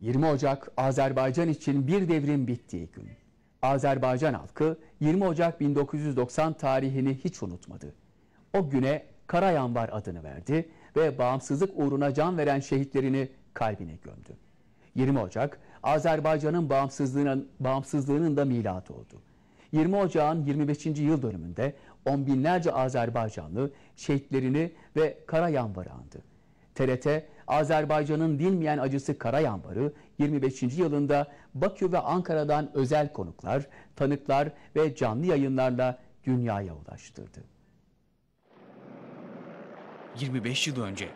20 Ocak Azerbaycan için bir devrim bittiği gün. Azerbaycan halkı 20 Ocak 1990 tarihini hiç unutmadı. O güne Karayanvar adını verdi ve bağımsızlık uğruna can veren şehitlerini kalbine gömdü. 20 Ocak Azerbaycan'ın bağımsızlığının, bağımsızlığının da miladı oldu. 20 Ocak'ın 25. yıl dönümünde on binlerce Azerbaycanlı şehitlerini ve Karayanvar'ı andı. TRT, Azerbaycan'ın dinmeyen acısı Karayanvar'ı 25. yılında Bakü ve Ankara'dan özel konuklar, tanıklar ve canlı yayınlarla dünyaya ulaştırdı. 25 yıl önce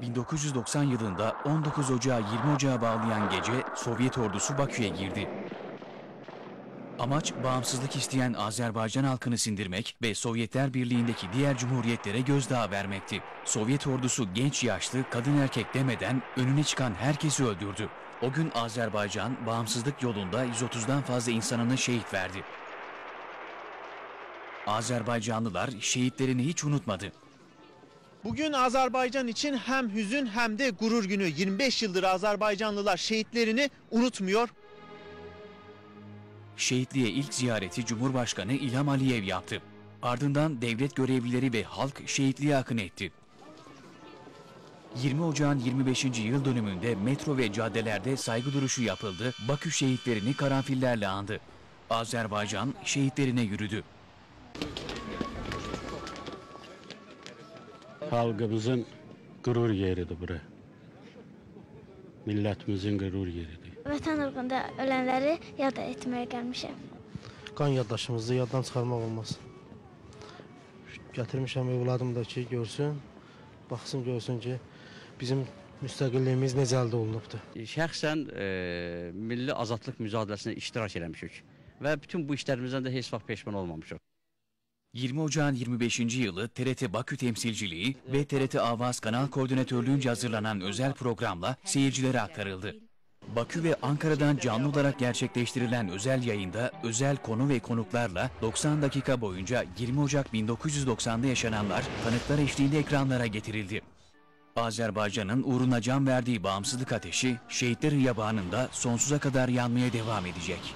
1990 yılında 19 Ocağı 20 Ocağı bağlayan gece Sovyet ordusu Bakü'ye girdi. Amaç bağımsızlık isteyen Azerbaycan halkını sindirmek ve Sovyetler Birliği'ndeki diğer cumhuriyetlere gözdağı vermekti. Sovyet ordusu genç yaşlı kadın erkek demeden önüne çıkan herkesi öldürdü. O gün Azerbaycan bağımsızlık yolunda 130'dan fazla insanını şehit verdi. Azerbaycanlılar şehitlerini hiç unutmadı. Bugün Azerbaycan için hem hüzün hem de gurur günü. 25 yıldır Azerbaycanlılar şehitlerini unutmuyor. Şehitliğe ilk ziyareti Cumhurbaşkanı İlham Aliyev yaptı. Ardından devlet görevlileri ve halk şehitliğe akın etti. 20 Ocağın 25. yıl dönümünde metro ve caddelerde saygı duruşu yapıldı, Bakü şehitlerini karanfillerle andı. Azerbaycan şehitlerine yürüdü. Halkımızın gurur yeridir bura. Milletimizin gurur yeridir. Vətən uğrunda ölənləri yad etməyə gəlmişəm. Qan yaddaşımızı yaddan çıxarmaq olmaz. Gətirmişəm övladım da ki, görsün, baxsın, görsün ki, bizim müstəqilliyimiz necə əldə olunubdur. Şəxsən e, milli azadlıq mücadiləsində iştirak eləmişik və bütün bu işlərimizdən də heç vaxt peşman olmamışıq. 20 Ocağın 25. yılı TRT Bakü temsilciliği ve TRT Avaz Kanal Koordinatörlüğünce hazırlanan özel programla seyircilere aktarıldı. Bakü ve Ankara'dan canlı olarak gerçekleştirilen özel yayında özel konu ve konuklarla 90 dakika boyunca 20 Ocak 1990'da yaşananlar tanıklar eşliğinde ekranlara getirildi. Azerbaycan'ın uğruna can verdiği bağımsızlık ateşi şehitlerin yabanında sonsuza kadar yanmaya devam edecek.